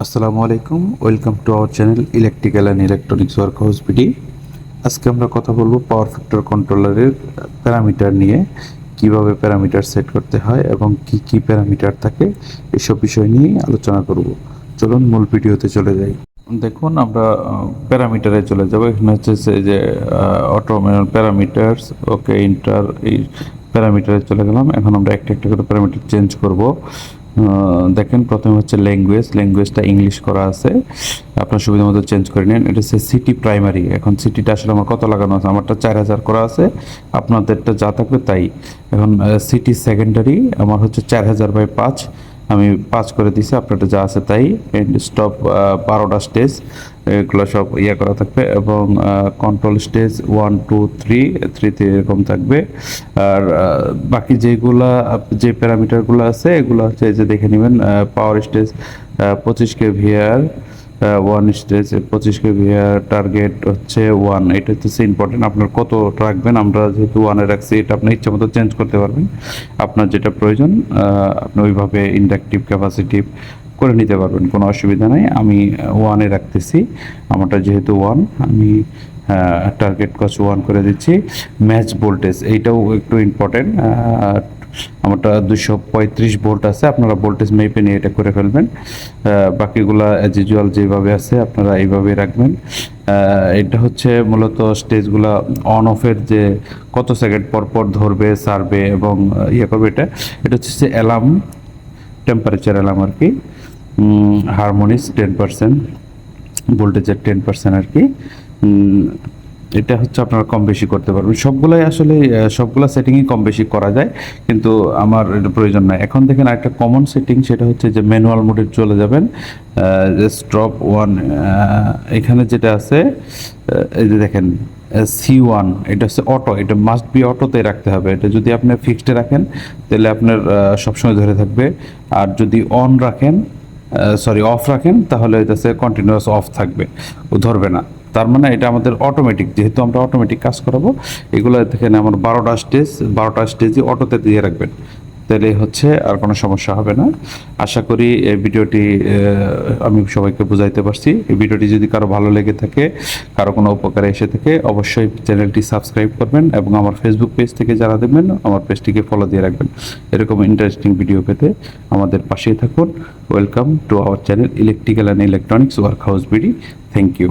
আসসালামু আলাইকুম, welcome to our channel electrical and electronics work house BD. আজকে আমরা কথা বলব পাওয়ার ফ্যাক্টর কন্ট্রোলারের প্যারামিটার নিয়ে, কীভাবে প্যারামিটার সেট করতে হয় এবং কি কি প্যারামিটার থাকে, এসব বিষয় নিয়ে আলোচনা করব। চলুন মূল ভিডিওতে চলে যাই। দেখুন, আমরা প্যারামিটারে চলে যাব। এখানে হচ্ছে যে- যে অটো প্যারামিটারস ওকে ইন্টার এই প্যারামিটারে চলে গেলাম। এখন আমরা একটা একটা করে প্যারামিটার চেঞ্জ করব। দেখেন, প্রথমে হচ্ছে ল্যাঙ্গুয়েজ ল্যাঙ্গুয়েজটা ইংলিশ করা আছে। আপনার সুবিধা মতো চেঞ্জ করে নিন। এটা হচ্ছে সিটি প্রাইমারি এখন সিটিটা আসলে আমার কত লাগানো আছে? আমারটা চার হাজার করা আছে। আপনাদেরটা যা থাকবে তাই। এখন সিটি সেকেন্ডারি আমার হচ্ছে চার হাজার বাই পাঁচ। আমি পাঁচ করে দিছি, আপনারটা যা আছে তাই। স্টপ বারোটা স্টেজ এগুলো সব ইয়ে করা থাকবে এবং control stage one two three থ্রিতে এরকম থাকবে। আর বাকি যেগুলা, যে প্যারামিটারগুলো আছে, এগুলো হচ্ছে যে দেখে নেবেন পাওয়ার স্টেজ পঁচিশ কে ভিআর ওয়ান স্টেজ পঁচিশ কে ভিআর টার্গেট হচ্ছে ওয়ান এটা হচ্ছে ইম্পর্টেন্ট আপনার কত রাখবেন, আমরা যেহেতু ওয়ানে রাখছি, এটা আপনি ইচ্ছা মতো চেঞ্জ করতে পারবেন। আপনার যেটা প্রয়োজন আপনি ওইভাবে ইন্ডাকটিভ ক্যাপাসিটিভ করে নিতে পারবেন, কোনো অসুবিধা নাই। আমি ওয়ানে রাখতেছি। আমারটা যেহেতু ওয়ান আমি টার্গেট কস ওয়ান করে দিচ্ছি। ম্যাচ ভোল্টেজ এইটাও একটু ইম্পর্টেন্ট আমারটা দুশো পঁয়ত্রিশ ভোল্ট আছে, আপনারা ভোল্টেজ মেপে নিয়ে এটা করে ফেলবেন। বাকিগুলা অ্যাজ ইউজুয়াল যেভাবে আছে, আপনারা এইভাবে রাখবেন। এটা হচ্ছে মূলত স্টেজগুলা অন অফের যে কত সেকেন্ড পর পর ধরবে, সারবে এবং ইয়ে করবে এটা। এটা হচ্ছে অ্যালার্ম টেম্পারেচার অ্যালার্ম আর কি। হারমোনিস টেন পার্সেন্ট ভোল্টেজের টেন পার্সেন্ট আর কি। এটা হচ্ছে আপনারা কম বেশি করতে পারবেন। সবগুলাই আসলে সবগুলা সেটিংই কম বেশি করা যায়, কিন্তু আমার এটা প্রয়োজন নাই। এখন দেখেন একটা কমন সেটিং সেটা হচ্ছে যে ম্যানুয়াল মোডে চলে যাবেন। স্টপ ওয়ান এখানে যেটা আছে এই যে দেখেন সি ওয়ান এটা হচ্ছে অটো এটা মাস্ট বি অটোতে রাখতে হবে। এটা যদি আপনি ফিক্সডে রাখেন, তাহলে আপনার সবসময় ধরে থাকবে। আর যদি অন রাখেন সরি অফ রাখেন, তাহলে এটা কন্টিনিউয়াস অফ থাকবে। ও ধরবে না। তার মানে এটা আমাদের অটোমেটিক যেহেতু আমরা অটোমেটিক কাজ করাবো, এগুলো দেখেন আমার বারোটা স্টেজ বারোটা স্টেজই অটোতে দিয়ে রাখবেন। তাহলে হচ্ছে আর কোনো সমস্যা হবে না। আশা করি এই ভিডিওটি আমি সবাইকে বুঝাইতে পারছি। এই ভিডিওটি যদি কারও ভালো লেগে থাকে, কারও কোনো উপকারে এসে থাকে, অবশ্যই চ্যানেলটি সাবস্ক্রাইব করবেন এবং আমার ফেসবুক পেজ থেকে যারা দেখবেন, আমার পেজটিকে ফলো দিয়ে রাখবেন। এরকম ইন্টারেস্টিং ভিডিও পেতে আমাদের পাশেই থাকুন। Welcome to our channel electrical and electronics work house BD thank you